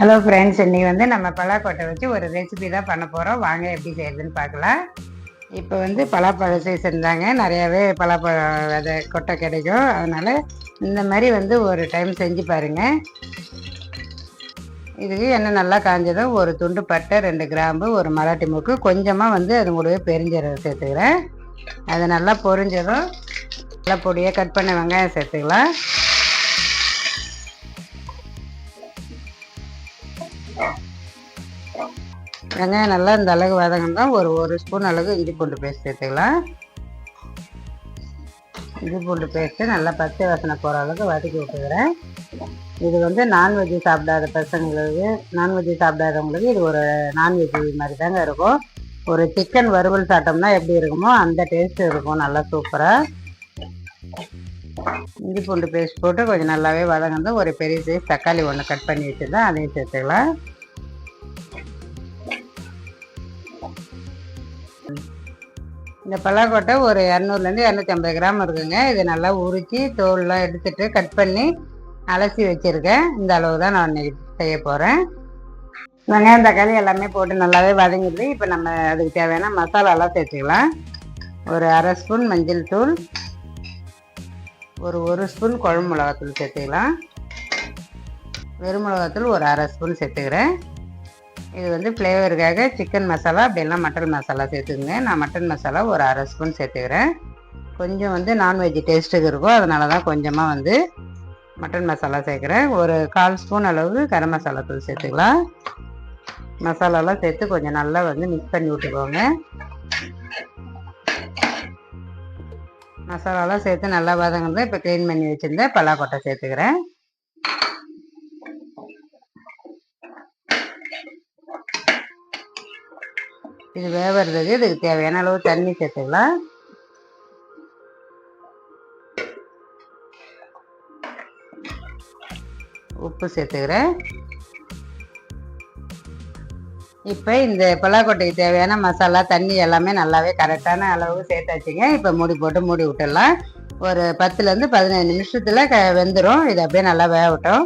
Hello friends இன்னைக்கு வந்து நம்ம பலாக்கொட்டை வச்சு ஒரு ரெசிபி தான் பண்ண போகிறோம் வாங்க எப்படி செய்யறதுன்னு பார்க்கலாம். இப்போ வந்து பலாப்பழ சீசன் தாங்க. நிறையாவே பலாப்பழம் விதை கொட்டை கிடைக்கும். அதனால் இந்த மாதிரி வந்து ஒரு டைம் செஞ்சு பாருங்கள் இதுக்கு என்ன நல்லா காஞ்சதும் ஒரு துண்டு பட்டை ரெண்டு கிராம்பு ஒரு மராட்டி மூக்கு கொஞ்சமாக வந்து அது கூடவே பெருஞ்சீரகம் சேர்த்துக்கிறேன். அது நல்லா பொரிஞ்சதும் நல்லா பொடியாக கட் பண்ண வெங்காயம் சேர்த்துக்கலாம். வெங்காயம் நல்லா இந்த அளவு வதங்கினா ஒரு ஒரு ஸ்பூன் அளவு இஞ்சி பூண்டு பேஸ்ட் சேர்த்துக்கலாம். இஞ்சி பூண்டு பேஸ்ட்டு நல்லா பச்சை வாசனை போகிற அளவுக்கு வதக்கி விட்டுக்கிறேன். இது வந்து நான்வெஜ் சாப்பிடாத பசங்களுக்கு நான்வெஜ் சாப்பிடாதவங்களுக்கு இது ஒரு நான்வெஜ் மாதிரி தாங்க இருக்கும். ஒரு சிக்கன் வறுவல் சாப்பிட்டோம்னா எப்படி இருக்குமோ அந்த டேஸ்ட் இருக்கும். நல்லா சூப்பராக இஞ்சி பூண்டு பேஸ்ட் போட்டு கொஞ்சம் நல்லாவே வதங்கினது ஒரு பெரிய சைஸ் தக்காளி ஒன்று கட் பண்ணி வச்சுருந்தேன். அதையும் சேர்த்துக்கலாம். இந்த பலாக்கொட்டை ஒரு இரநூறுலேருந்து இரநூத்தி ஐம்பது கிராம் இருக்குங்க. இதை நல்லா உரித்து தோல்லாம் எடுத்துட்டு கட் பண்ணி அலசி வச்சுருக்கேன். இந்த அளவு தான் நான் இன்னைக்கு செய்ய போகிறேன் வெங்காயம் தக்காளி எல்லாமே போட்டு நல்லாவே வதங்கிடுது. இப்போ நம்ம அதுக்கு தேவையான மசாலாலாம் சேர்த்துக்கலாம். ஒரு அரை ஸ்பூன் மஞ்சள் தூள் ஒரு ஒரு ஸ்பூன் குழம்பு மிளகாத்தூள் சேர்த்துக்கலாம். வெறும் மிளகாத்தூள் ஒரு அரை ஸ்பூன் சேர்த்துக்கிறேன். இது வந்து ஃப்ளேவருக்காக சிக்கன் மசாலா அப்படிலாம் மட்டன் மசாலா சேர்த்துக்குங்க. நான் மட்டன் மசாலா ஒரு அரை ஸ்பூன் சேர்த்துக்கிறேன். கொஞ்சம் வந்து நான்வெஜ் டேஸ்ட்டுக்கு இருக்கும். அதனால தான் கொஞ்சமாக வந்து மட்டன் மசாலா சேர்க்குறேன். ஒரு கால் ஸ்பூன் அளவு கரம் மசாலா தூள் சேர்த்துக்கலாம். மசாலாலாம் சேர்த்து கொஞ்சம் நல்லா வந்து மிக்ஸ் பண்ணி விட்டுக்கோங்க. மசாலாலாம் சேர்த்து நல்லா வதங்கிறது இப்போ க்ளீன் பண்ணி வச்சுருந்தேன் பல்லாக்கொட்டை சேர்த்துக்கிறேன். இது வேவறதுக்கு இதுக்கு தேவையான அளவு தண்ணி சேர்த்துக்கலாம். உப்பு சேர்த்துக்கிறேன். இப்போ இந்த பலாக்கொட்டைக்கு தேவையான மசாலா தண்ணி எல்லாமே நல்லாவே கரெக்டான அளவு சேர்த்தாச்சுங்க இப்போ மூடி போட்டு மூடி விட்டுடலாம். ஒரு பத்துலேருந்து பதினஞ்சு நிமிஷத்தில் க வெந்துடும் இது அப்படியே நல்லா வேகட்டும்.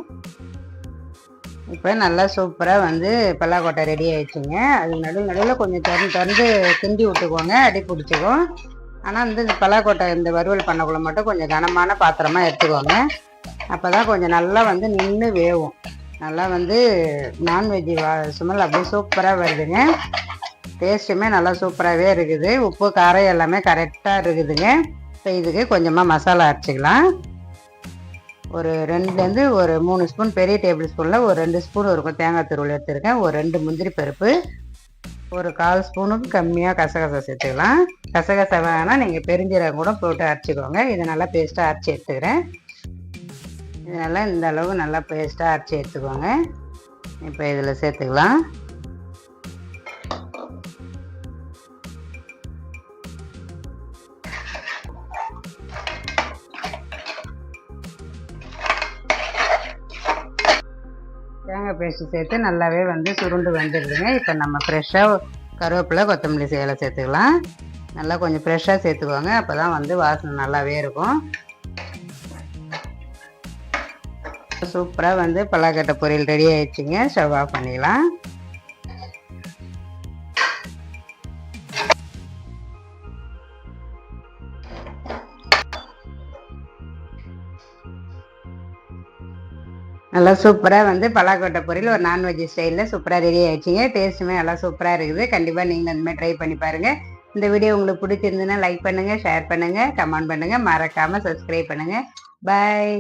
இப்போ நல்லா சூப்பராக வந்து பல்லாக்கொட்டை ரெடி ஆயிடுச்சுங்க. அது நடுவில் நடுவில் கொஞ்சம் திறந்து திறந்து கிண்டி விட்டுக்கோங்க. அடி பிடிச்சிக்கும். ஆனால் வந்து இந்த பல்லாக்கொட்டை இந்த வறுவல் பண்ணக்குள்ள மட்டும் கொஞ்சம் கனமான பாத்திரமாக எடுத்துக்கோங்க. அப்போ தான் கொஞ்சம் நல்லா வந்து நின்று வேவும். நல்லா வந்து நான்வெஜ் சுமல் அப்படியே சூப்பராக வருதுங்க. டேஸ்ட்டுமே நல்லா சூப்பராகவே இருக்குது. உப்பு காரம் எல்லாமே கரெக்டாக இருக்குதுங்க. இப்போ இதுக்கு கொஞ்சமாக மசாலா அரைச்சிக்கலாம். ஒரு ரெண்டுலேருந்து ஒரு மூணு ஸ்பூன் பெரிய டேபிள் ஸ்பூனில் ஒரு ரெண்டு ஸ்பூன் இருக்கும் தேங்காய் துருவல் எடுத்துருக்கேன். ஒரு ரெண்டு முந்திரி பருப்பு ஒரு கால் ஸ்பூனுக்கு கம்மியாக கசகசா சேர்த்துக்கலாம். கசகசை வேணால் நீங்கள் பெருஞ்சீரகம் கூட போட்டு அரைச்சிக்கோங்க. இதை நல்லா பேஸ்ட்டாக அரைச்சி எடுத்துக்கிறேன். இதனால் இந்த அளவு நல்லா பேஸ்ட்டாக அரைச்சி எடுத்துக்கோங்க. இப்போ இதில் சேர்த்துக்கலாம். தேங்காய் பேஸ்ட்டு சேர்த்து நல்லாவே வந்து சுருண்டு வந்துடுதுங்க. இப்போ நம்ம ஃப்ரெஷ்ஷாக கருவேப்பிலை கொத்தமல்லி சேலை சேர்த்துக்கலாம். நல்லா கொஞ்சம் ஃப்ரெஷ்ஷாக சேர்த்துக்கோங்க. அப்போ தான் வந்து வாசனை நல்லாவே இருக்கும். சூப்பராக வந்து பல்லாக்கட்டை பொரியல் ரெடி ஆயிடுச்சுங்க. ஸ்டவ் ஆஃப் பண்ணிடலாம். நல்லா சூப்பராக வந்து பலாக்கோட்டை பொரியல் ஒரு நான்வெஜ் ஸ்டைலில் சூப்பராக ரெடி ஆயிடுச்சுங்க. டேஸ்ட்டுமே நல்லா சூப்பராக இருக்குது. கண்டிப்பாக நீங்கள் அந்தமாதிரி ட்ரை பண்ணி பாருங்கள் இந்த வீடியோ உங்களுக்கு பிடிச்சிருந்துன்னா லைக் பண்ணுங்கள் ஷேர் பண்ணுங்கள் கமெண்ட் பண்ணுங்கள் மறக்காமல் சப்ஸ்கிரைப் பண்ணுங்கள் பாய்